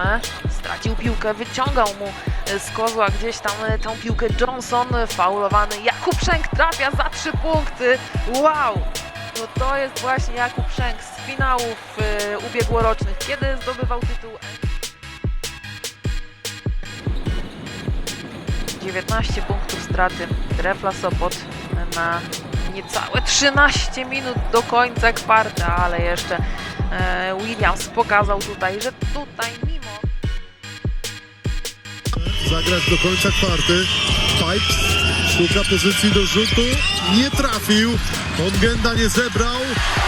bramę. Stracił piłkę, wyciągał mu e, z kozła gdzieś tam e, tą piłkę Johnson. Faulowany Jakub Szęk trafia za trzy punkty. Wow! No to jest właśnie Jakub Szęk z finałów e, ubiegłorocznych, kiedy zdobywał tytuł 19 punktów straty Trefla Sopot na niecałe 13 minut do końca kwarta, ale jeszcze e, Williams pokazał tutaj, że tutaj mimo zagrać do końca kwarty. Pipes szuka pozycji do rzutu, nie trafił. Ongenda nie zebrał.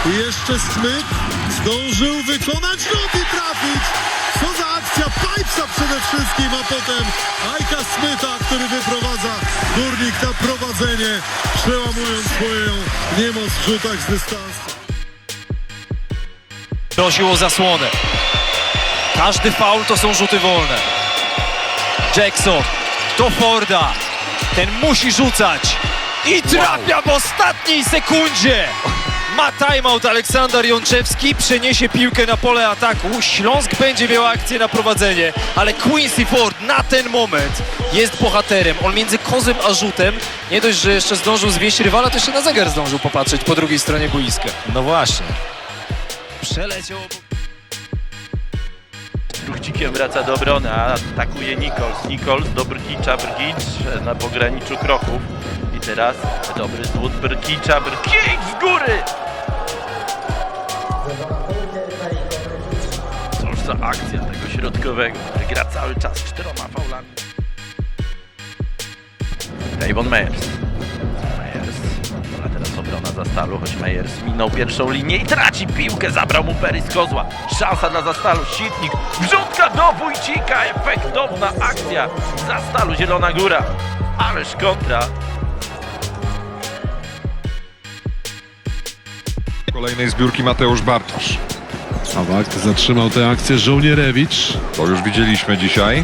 Jeszcze Smyk zdążył wykonać rzut i trafić. Co za akcja Pipesa przede wszystkim, a potem Ajka Smyta, który wyprowadza Górnik na prowadzenie, przełamując swoją niemoc w rzutach z dystansu. Prosił o zasłonę. Każdy faul to są rzuty wolne. Jackson do Forda. Ten musi rzucać. I trafia w ostatniej sekundzie. Ma timeout Aleksander Jączewski, przeniesie piłkę na pole ataku. Śląsk będzie miał akcję na prowadzenie, ale Quincy Ford na ten moment jest bohaterem. On między kozem a rzutem, nie dość, że jeszcze zdążył zwieść rywala, to jeszcze na zegar zdążył popatrzeć po drugiej stronie boiska. No właśnie. Przeleciał obok Ruchcikiem wraca do obrony, a atakuje Nichols. Nichols do Brkicza, Brkicz na pograniczu kroków. I teraz dobry zwód Brkicza, Brkicz z góry! Cóż za akcja tego środkowego, który gra cały czas czteroma faulami. Davon. Meyers. A teraz obrona za stalu, choć Meyers minął pierwszą linię i traci piłkę. Zabrał mu Perry z kozła. Szansa dla Zastalu. Sitnik. Wrzutka do Wójcika. Efektowna akcja. Zastalu Zielona Góra. Ależ kontra. Kolejnej zbiórki Mateusz Bartosz. Awak zatrzymał tę akcję Żołnierewicz. To już widzieliśmy dzisiaj.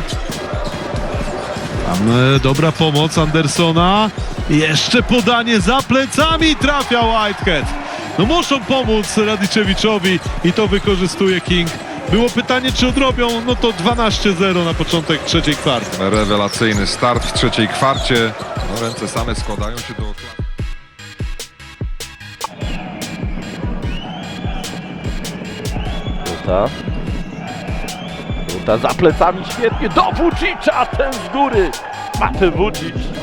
Tam e, dobra pomoc Andersona. Jeszcze podanie za plecami trafia Whitehead. No muszą pomóc Radiczewiczowi i to wykorzystuje King. Było pytanie, czy odrobią, no to 12-0 na początek trzeciej kwarty. Rewelacyjny start w trzeciej kwarcie. No, ręce same składają się do oklaski. Ruta. Ruta za plecami świetnie. Do Vucicza. Ten z góry. Mate Vucic.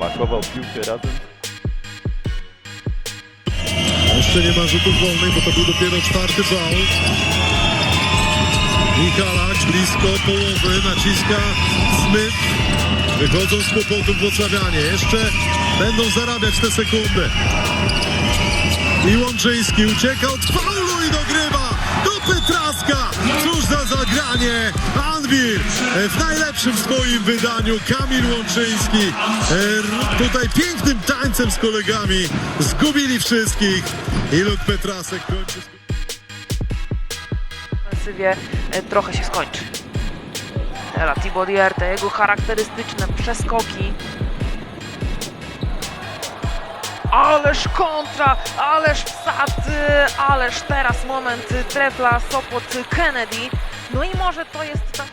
Pakował piłkę razem Jeszcze nie ma rzutów wolnych, bo to był dopiero czwarty faul. Michalak blisko połowy, naciska Smith. Wychodzą z kłopotów Włocławianie. Jeszcze będą zarabiać te sekundy. I Łączyński ucieka od faulu i dogrywa do Petraska. Cóż za zagranie. E, w najlepszym swoim wydaniu. Kamil Łączyński e, tutaj pięknym tańcem z kolegami zgubili wszystkich. I Luk Petrasek kończy. ofensywie e, trochę się skończy. Teraz Thibaut Dierte, jego charakterystyczne przeskoki. Ależ kontra, ależ e, ależ teraz moment trefla Sopot Kennedy. No i może to jest ta